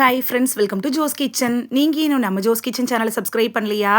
Hi friends welcome to Jo's kitchen நீங்கள் இன்னும் நம்ம ஜோஸ் கிச்சன் சேனலை சப்ஸ்கிரைப் பண்ணலையா?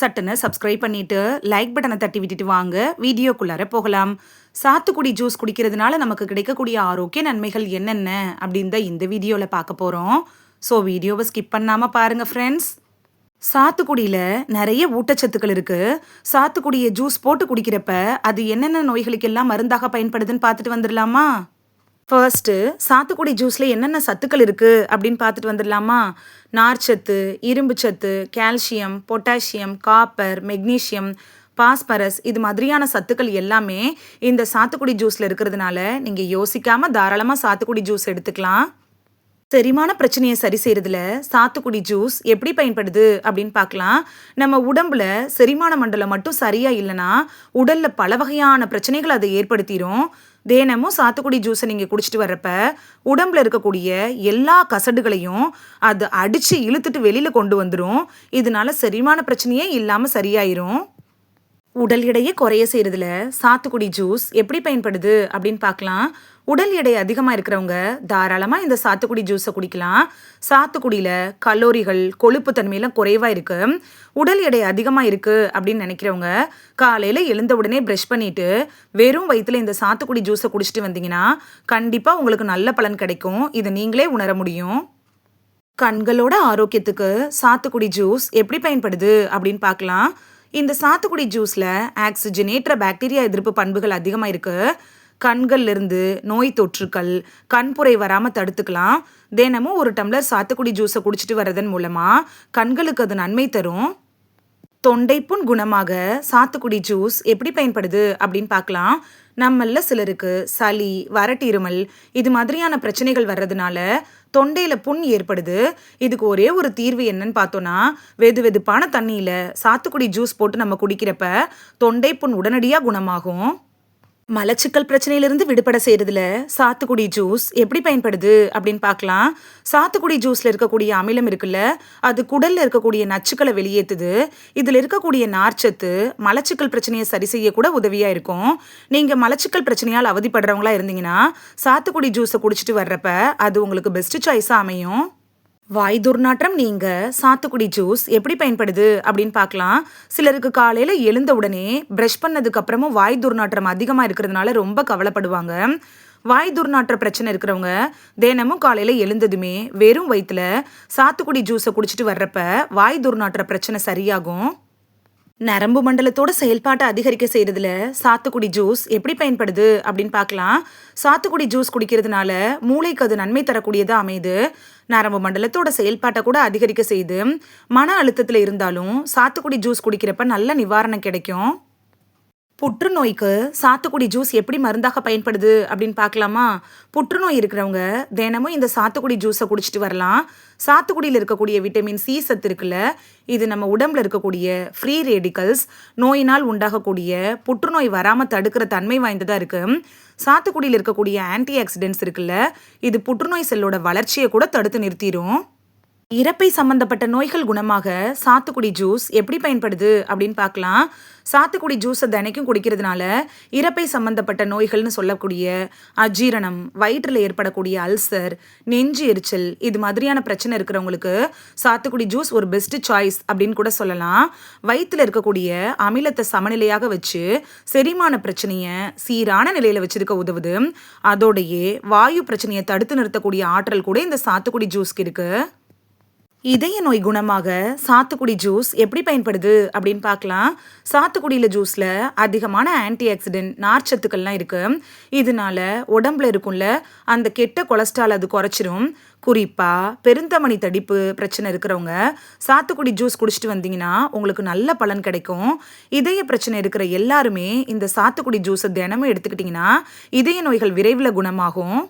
சட்டுன்னு சப்ஸ்கிரைப் பண்ணிவிட்டு லைக் பட்டனை தட்டி விட்டுட்டு வாங்க. வீடியோக்குள்ளார போகலாம். சாத்துக்குடி ஜூஸ் குடிக்கிறதுனால நமக்கு கிடைக்கக்கூடிய ஆரோக்கிய நன்மைகள் என்னென்ன அப்படின்னு தான் இந்த வீடியோவில் பார்க்க போகிறோம் ஸோ வீடியோவை ஸ்கிப் பண்ணாமல் பாருங்கள் ஃப்ரெண்ட்ஸ் சாத்துக்குடியில் நிறைய ஊட்டச்சத்துக்கள் இருக்குது சாத்துக்குடியை ஜூஸ் போட்டு குடிக்கிறப்ப அது என்னென்ன நோய்களுக்கெல்லாம் மருந்தாக பயன்படுதுன்னு பார்த்துட்டு வந்துடலாமா? ஃபர்ஸ்ட்டு சாத்துக்குடி ஜூஸில் என்னென்ன சத்துக்கள் இருக்குது அப்படின்னு பார்த்துட்டு வந்துடலாமா? நார்ச்சத்து இரும்பு சத்து calcium potassium copper magnesium phosphorus இது மாதிரியான சத்துக்கள் எல்லாமே இந்த சாத்துக்குடி ஜூஸில் இருக்கிறதுனால நீங்கள் யோசிக்காமல் தாராளமாக சாத்துக்குடி ஜூஸ் எடுத்துக்கலாம். செரிமான பிரச்சனையை சரி செய்கிறதுல சாத்துக்குடி ஜூஸ் எப்படி பயன்படுது அப்படின்னு பார்க்கலாம். நம்ம உடம்புல செரிமான மண்டலம் மட்டும் சரியாக இல்லைன்னா உடலில் பல வகையான பிரச்சனைகள் அதை ஏற்படுத்திடும் தினமும் சாத்துக்குடி ஜூஸை நீங்கள் குடிச்சிட்டு வர்றப்ப உடம்புல இருக்கக்கூடிய எல்லா கசடுகளையும் அது அடித்து இழுத்துட்டு வெளியில் கொண்டு வந்துடும் இதனால செரிமான பிரச்சனையே இல்லாமல் சரியாயிரும். உடல் எடையை குறைய செய்கிறதுல சாத்துக்குடி ஜூஸ் எப்படி பயன்படுது அப்படின்னு பார்க்கலாம். உடல் எடை அதிகமாக இருக்கிறவங்க தாராளமாக இந்த சாத்துக்குடி ஜூஸை குடிக்கலாம். சாத்துக்குடியில் கலோரிகள் கொழுப்பு தன்மையெல்லாம் குறைவாக இருக்குது உடல் எடை அதிகமாக இருக்குது அப்படின்னு நினைக்கிறவங்க காலையில் எழுந்த உடனே ப்ரஷ் பண்ணிவிட்டு வெறும் வயிற்றில் இந்த சாத்துக்குடி ஜூஸை குடிச்சிட்டு வந்தீங்கன்னா கண்டிப்பாக உங்களுக்கு நல்ல பலன் கிடைக்கும். இதை நீங்களே உணர முடியும். கண்களோட ஆரோக்கியத்துக்கு சாத்துக்குடி ஜூஸ் எப்படி பயன்படுது அப்படின்னு பார்க்கலாம். இந்த சாத்துக்குடி ஜூஸில் ஆக்சிஜனேற்ற பாக்டீரியா எதிர்ப்பு பண்புகள் அதிகமாக இருக்குது கண்கள்லேருந்து நோய் தொற்றுக்கள் கண்புரை வராமல் தடுத்துக்கலாம். தினமும் ஒரு டம்ளர் சாத்துக்குடி ஜூஸை குடிச்சிட்டு வர்றதன் மூலமாக கண்களுக்கு அது நன்மை தரும். தொண்டைப்புண் குணமாக சாத்துக்குடி ஜூஸ் எப்படி பயன்படுது அப்படின்னு பார்க்கலாம். நம்மளில் சிலருக்கு சளி வரட்டிருமல் இது மாதிரியான பிரச்சனைகள் வர்றதுனால தொண்டையில் புண் ஏற்படுது. இதுக்கு ஒரே ஒரு தீர்வு என்னன்னு பார்த்தோன்னா வெது வெதுப்பான தண்ணியில் சாத்துக்குடி ஜூஸ் போட்டு நம்ம குடிக்கிறப்ப தொண்டை புண் உடனடியாக குணமாகும். மலச்சிக்கல் பிரச்சனையிலிருந்து விடுபட செய்யறதுல சாத்துக்குடி ஜூஸ் எப்படி பயன்படுது அப்படின்னு பார்க்கலாம். சாத்துக்குடி ஜூஸ்ல இருக்கக்கூடிய அமிலம் இருக்குல்ல அது குடல்ல இருக்கக்கூடிய நச்சுக்களை வெளியேற்றுது இதுல இருக்கக்கூடிய நார்ச்சத்து மலச்சிக்கல் பிரச்சனையை சரி செய்ய கூட உதவியா இருக்கும். நீங்க மலச்சிக்கல் பிரச்சனையால் அவதிப்படுறவங்களா இருந்தீங்கன்னா சாத்துக்குடி ஜூஸை குடிச்சிட்டு வர்றப்ப அது உங்களுக்கு பெஸ்ட் சாய்ஸா அமையும். வாய் துர்நாற்றம் நீங்க. சாத்துக்குடி ஜூஸ் எப்படி பயன்படுது அப்படின்னு பார்க்கலாம். சிலருக்கு காலையில் எழுந்த உடனே ப்ரஷ் பண்ணதுக்கு அப்புறமும் வாய் துர்நாற்றம் அதிகமாக இருக்கிறதுனால ரொம்ப கவலைப்படுவாங்க. வாய் துர்நாற்ற பிரச்சனை இருக்கிறவங்க தினமும் காலையில் எழுந்ததுமே வெறும் வயிற்றுல சாத்துக்குடி ஜூஸை குடிச்சிட்டு வர்றப்ப வாய் துர்நாற்ற பிரச்சனை சரியாகும். நரம்பு மண்டலத்தோட செயல்பாட்டை அதிகரிக்க செய்கிறதுல சாத்துக்குடி ஜூஸ் எப்படி பயன்படுது அப்படின்னு பார்க்கலாம். சாத்துக்குடி ஜூஸ் குடிக்கிறதுனால மூளைக்கு அது நன்மை தரக்கூடியதாக அமையுது. நரம்பு மண்டலத்தோட செயல்பாட்டை கூட அதிகரிக்க செய்து மன அழுத்தத்தில் இருந்தாலும் சாத்துக்குடி ஜூஸ் குடிக்கிறப்ப நல்ல நிவாரணம் கிடைக்கும். புற்றுநோய்க்கு சாத்துக்குடி ஜூஸ் எப்படி மருந்தாக பயன்படுது அப்படின்னு பார்க்கலாமா? புற்றுநோய் இருக்கிறவங்க தினமும் இந்த சாத்துக்குடி ஜூஸை குடிச்சிட்டு வரலாம். சாத்துக்குடியில் இருக்கக்கூடிய விட்டமின் சி சத்து இருக்குல்ல இது நம்ம உடம்புல இருக்கக்கூடிய ஃப்ரீ ரேடிக்கல்ஸ் நோயினால் உண்டாகக்கூடிய புற்றுநோய் வராமல் தடுக்கிற தன்மை வாய்ந்ததாக இருக்குது சாத்துக்குடியில் இருக்கக்கூடிய ஆன்டி ஆக்சிடென்ட்ஸ் இருக்குல்ல இது புற்றுநோய் செல்லோட வளர்ச்சியை கூட தடுத்து நிறுத்திடும் இறப்பை சம்பந்தப்பட்ட நோய்கள் குணமாக சாத்துக்குடி ஜூஸ் எப்படி பயன்படுது அப்படின்னு பார்க்கலாம். சாத்துக்குடி ஜூஸை தினைக்கும் குடிக்கிறதுனால இறப்பை சம்பந்தப்பட்ட நோய்கள்னு சொல்லக்கூடிய அஜீரணம் வயிற்றில் ஏற்படக்கூடிய அல்சர் நெஞ்சு எரிச்சல் இது மாதிரியான பிரச்சனை இருக்கிறவங்களுக்கு சாத்துக்குடி ஜூஸ் ஒரு பெஸ்ட் சாய்ஸ் அப்படின்னு கூட சொல்லலாம். வயிற்றில் இருக்கக்கூடிய அமிலத்தை சமநிலையாக வச்சு செரிமான பிரச்சனையை சீரான நிலையில் வச்சிருக்க உதவுது. அதோடையே வாயு பிரச்சனையை தடுத்து நிறுத்தக்கூடிய ஆற்றல் கூட இந்த சாத்துக்குடி ஜூஸ்க்கு இருக்குது இதய நோய் குணமாக சாத்துக்குடி ஜூஸ் எப்படி பயன்படுது அப்படின்னு பார்க்கலாம். சாத்துக்குடியில் ஜூஸில் அதிகமான ஆன்டி ஆக்சிடென்ட் நார்ச்சத்துக்கள்லாம் இருக்குது இதனால உடம்புல இருக்கும்ல அந்த கெட்ட கொலஸ்ட்ரால் அது குறைச்சிரும். குறிப்பாக பெருந்தமணி தடிப்பு பிரச்சனை இருக்கிறவங்க சாத்துக்குடி ஜூஸ் குடிச்சிட்டு வந்தீங்கன்னா உங்களுக்கு நல்ல பலன் கிடைக்கும். இதய பிரச்சனை இருக்கிற எல்லாருமே இந்த சாத்துக்குடி ஜூஸை தினமும் எடுத்துக்கிட்டிங்கன்னா இதய நோய்கள் விரைவில் குணமாகும்.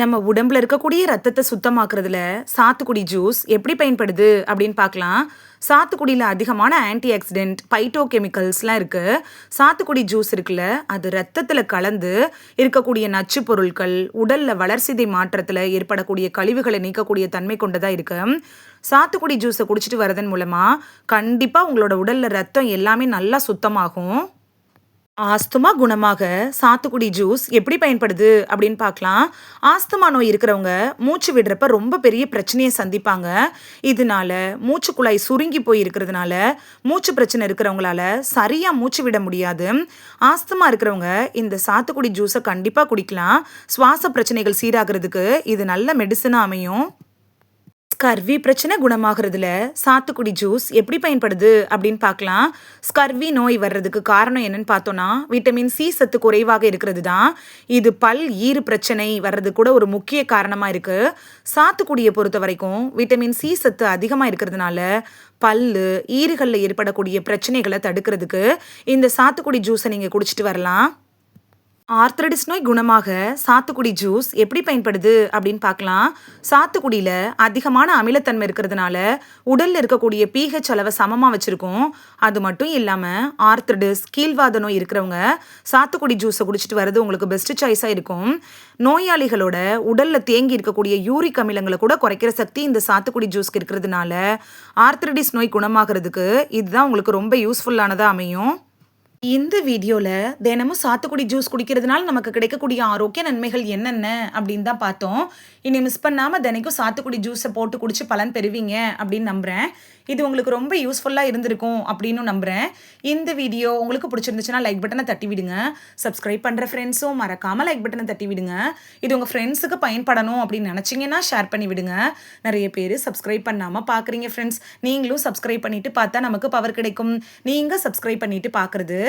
நம்ம உடம்புல இருக்கக்கூடிய ரத்தத்தை சுத்தமாக்குறதுல சாத்துக்குடி ஜூஸ் எப்படி பயன்படுது அப்படின்னு பார்க்கலாம். சாத்துக்குடியில் அதிகமான ஆன்டி ஆக்சிடென்ட் பைட்டோ கெமிக்கல்ஸ்லாம் இருக்குது சாத்துக்குடி ஜூஸ் இருக்குல்ல அது ரத்தத்தில் கலந்து இருக்கக்கூடிய நச்சு பொருட்கள் உடலில் வளர்சிதை மாற்றத்தில் ஏற்படக்கூடிய கழிவுகளை நீக்கக்கூடிய தன்மை கொண்டதாக இருக்குது சாத்துக்குடி ஜூஸை குடிச்சிட்டு வரதன் மூலமாக கண்டிப்பாக உங்களோட உடலில் ரத்தம் எல்லாமே நல்லா சுத்தமாகும். ஆஸ்துமா குணமாக சாத்துக்குடி ஜூஸ் எப்படி பயன்படுது அப்படின்னு பார்க்கலாம். ஆஸ்துமா நோய் இருக்கிறவங்க மூச்சு விடுறப்ப ரொம்ப பெரிய பிரச்சனையை சந்திப்பாங்க. இதனால மூச்சு குழாய் சுருங்கி போய் இருக்கிறதுனால மூச்சு பிரச்சனை இருக்கிறவங்களால சரியாக மூச்சு விட முடியாது. ஆஸ்துமா இருக்கிறவங்க இந்த சாத்துக்குடி ஜூஸை கண்டிப்பாக குடிக்கலாம். சுவாச பிரச்சனைகள் சீராகிறதுக்கு இது நல்ல மெடிசனாக அமையும். ஸ்கர்வி பிரச்சனை குணமாகிறதுல சாத்துக்குடி ஜூஸ் எப்படி பயன்படுது அப்படின்னு பார்க்கலாம். ஸ்கர்வி நோய் வர்றதுக்கு காரணம் என்னன்னு பார்த்தோன்னா விட்டமின் சி சத்து குறைவாக இருக்கிறது தான் இது பல் ஈறு பிரச்சனை வர்றது கூட ஒரு முக்கிய காரணமாக இருக்குது சாத்துக்குடியை பொறுத்த வரைக்கும் விட்டமின் சி சத்து அதிகமாக இருக்கிறதுனால பல் ஈறுகளில் ஏற்படக்கூடிய பிரச்சனைகளை தடுக்கிறதுக்கு இந்த சாத்துக்குடி ஜூஸை நீங்கள் குடிச்சிட்டு வரலாம். ஆர்த்ரடிஸ் நோய் குணமாக சாத்துக்குடி ஜூஸ் எப்படி பயன்படுது அப்படின்னு பார்க்கலாம். சாத்துக்குடியில் அதிகமான அமிலத்தன்மை இருக்கிறதுனால உடலில் இருக்கக்கூடிய பீஹெச் அளவை சமமாக வச்சுருக்கோம். அது மட்டும் இல்லாமல் ஆர்த்ரடிஸ் கீழ்வாத நோய் இருக்கிறவங்க சாத்துக்குடி ஜூஸை குடிச்சிட்டு வர்றது உங்களுக்கு பெஸ்ட் சாய்ஸாக இருக்கும். நோயாளிகளோட உடலில் தேங்கி இருக்கக்கூடிய யூரிக் அமிலங்களை கூட குறைக்கிற சக்தி இந்த சாத்துக்குடி ஜூஸ்க்கு இருக்கிறதுனால ஆர்த்ரடிஸ் நோய் குணமாகிறதுக்கு இதுதான் உங்களுக்கு ரொம்ப யூஸ்ஃபுல்லானதாக அமையும். இந்த வீடியோவில் தினமும் சாத்துக்குடி ஜூஸ் குடிக்கிறதுனால நமக்கு கிடைக்கக்கூடிய ஆரோக்கிய நன்மைகள் என்னென்ன அப்படின்னு தான் பார்த்தோம். இனி மிஸ் பண்ணாமல் தினைக்கும் சாத்துக்குடி ஜூஸை போட்டு குடிச்சு பலன் பெறுவீங்க அப்படின்னு நம்புகிறேன் இது உங்களுக்கு ரொம்ப யூஸ்ஃபுல்லாக இருந்திருக்கும் அப்படின்னு நம்புகிறேன் இந்த வீடியோ உங்களுக்கு பிடிச்சிருந்துச்சுன்னா லைக் பட்டனை தட்டி விடுங்க. சப்ஸ்கிரைப் பண்ணுற ஃப்ரெண்ட்ஸும் மறக்காமல் லைக் பட்டனை தட்டி விடுங்க. இது உங்கள் ஃப்ரெண்ட்ஸுக்கு பயன்படணும் அப்படின்னு நினச்சிங்கன்னா ஷேர் பண்ணி விடுங்க. நிறைய பேர் சப்ஸ்கிரைப் பண்ணாமல் பார்க்குறீங்க ஃப்ரெண்ட்ஸ் நீங்களும் சப்ஸ்கிரைப் பண்ணிவிட்டு பார்த்தா நமக்கு பவர் கிடைக்கும். நீங்கள் சப்ஸ்கிரைப் பண்ணிவிட்டு பார்க்குறது